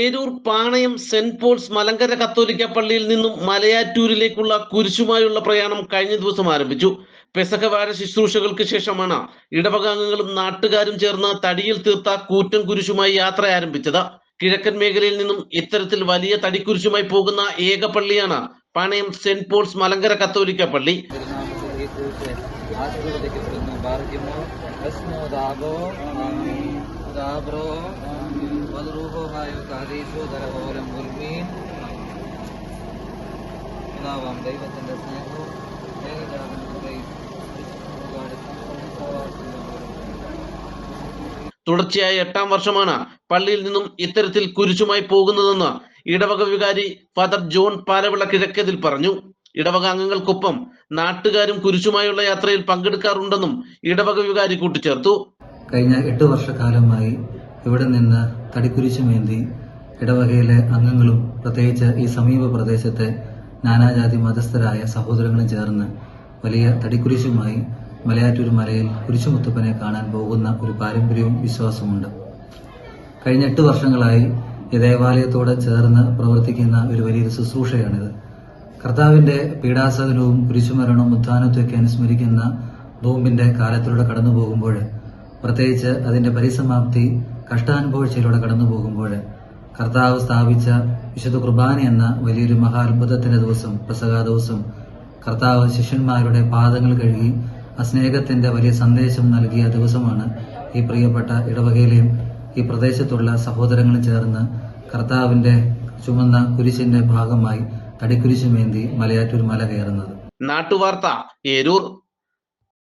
Eroor Panayam saint Paul's Malankara കത്തോലിക്ക പള്ളിയിൽ നിന്നും മലയാറ്റൂരിലേക്കുള്ള കുരിശുമായുള്ള പ്രയാണം കഴിഞ്ഞ ദിവസം ആരംഭിച്ചു. പെസഹവാര ശുശ്രൂഷകൾക്ക് ശേഷമാണ് ഇടവകാംഗങ്ങളും നാട്ടുകാരും ചേർന്ന് തടിയിൽ തീർത്ത കൂറ്റൻ കുരിശുമായി യാത്ര ആരംഭിച്ചത്. കിഴക്കൻ മേഖലയിൽ നിന്നും ഇത്തരത്തിൽ വലിയ തടിക്കുരിശുമായി പോകുന്ന ഏക പള്ളിയാണ് പാണയം സെന്റ് പോൾസ് മലങ്കര കത്തോലിക്ക പള്ളി. ആശീർവദിക്കപ്പെടുന്നു തുടർച്ചയായ എട്ടാം വർഷമാണ് പള്ളിയിൽ നിന്നും ഇത്തരത്തിൽ കുരിശുമായി പോകുന്നതെന്ന് ഇടവക വികാരി ഫാദർ ജോൺ പാലവിള കിഴക്കതിൽ പറഞ്ഞു. ഇടവക അംഗങ്ങൾക്കൊപ്പം നാട്ടുകാരും കുരിശുമായുള്ള യാത്രയിൽ പങ്കെടുക്കാറുണ്ടെന്നും ഇടവക വികാരി കൂട്ടിച്ചേർത്തു. കഴിഞ്ഞ എട്ട് വർഷക്കാലമായി ഇവിടെ നിന്ന് തടിക്കുരിശുമേന്തി ഇടവകയിലെ അംഗങ്ങളും പ്രത്യേകിച്ച് ഈ സമീപ പ്രദേശത്തെ നാനാജാതി മതസ്ഥരായ സഹോദരങ്ങളും ചേർന്ന് വലിയ തടിക്കുരിശുമായി മലയാറ്റൂർ മലയിൽ കുരിശുമുത്തപ്പനെ കാണാൻ പോകുന്ന ഒരു പാരമ്പര്യവും വിശ്വാസമുണ്ട് കഴിഞ്ഞ എട്ട് വർഷങ്ങളായി ഈ ദേവാലയത്തോട് ചേർന്ന് പ്രവർത്തിക്കുന്ന ഒരു വലിയൊരു ശുശ്രൂഷയാണിത്. കർത്താവിന്റെ പീഡാസകനവും കുരിശുമരണവും ഉത്ഥാനത്തൊക്കെ അനുസ്മരിക്കുന്ന ബോംബിന്റെ കാലത്തിലൂടെ കടന്നു പോകുമ്പോൾ പ്രത്യേകിച്ച് അതിന്റെ പരിസമാപ്തി കഷ്ടാനുഭവിച്ചയിലൂടെ കടന്നു പോകുമ്പോൾ കർത്താവ് സ്ഥാപിച്ച വിശുദ്ധ കുർബാന എന്ന വലിയൊരു മഹാത്ഭുതത്തിന്റെ ദിവസം പ്രസകാ ദിവസം കർത്താവ് ശിഷ്യന്മാരുടെ പാദങ്ങൾ കഴുകി ആ സ്നേഹത്തിന്റെ വലിയ സന്ദേശം നൽകിയ ദിവസമാണ് ഈ പ്രിയപ്പെട്ട ഇടവകയിലെയും ഈ പ്രദേശത്തുള്ള സഹോദരങ്ങളും ചേർന്ന് കർത്താവിന്റെ ചുമന്ന കുരിശിന്റെ ഭാഗമായി തടിക്കുരിശുമേന്തി മലയാറ്റൂർ മല കയറുന്നത്. നാട്ടുവാർത്ത ഏരൂർ